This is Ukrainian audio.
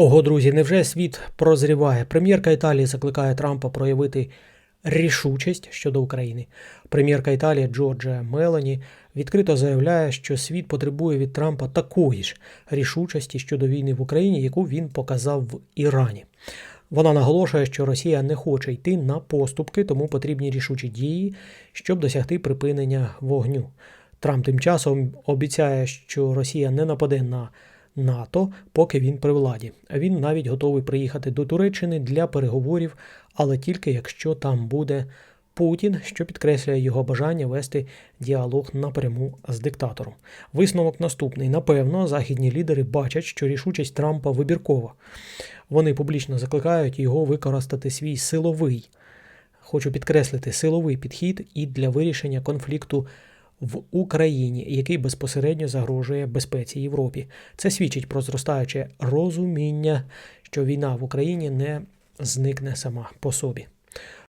Ого, друзі, невже світ прозріває? Прем'єрка Італії закликає Трампа проявити рішучість щодо України. Прем'єрка Італії Джорджа Мелані відкрито заявляє, що світ потребує від Трампа такої ж рішучості щодо війни в Україні, яку він показав в Ірані. Вона наголошує, що Росія не хоче йти на поступки, тому потрібні рішучі дії, щоб досягти припинення вогню. Трамп тим часом обіцяє, що Росія не нападе на НАТО, поки він при владі. Він навіть готовий приїхати до Туреччини для переговорів, але тільки якщо там буде Путін, що підкреслює його бажання вести діалог напряму з диктатором. Висновок наступний: напевно, західні лідери бачать, що рішучість Трампа вибіркова. Вони публічно закликають його використати свій силовий хочу підкреслити силовий підхід і для вирішення конфлікту в Україні, який безпосередньо загрожує безпеці Європі. Це свідчить про зростаюче розуміння, що війна в Україні не зникне сама по собі.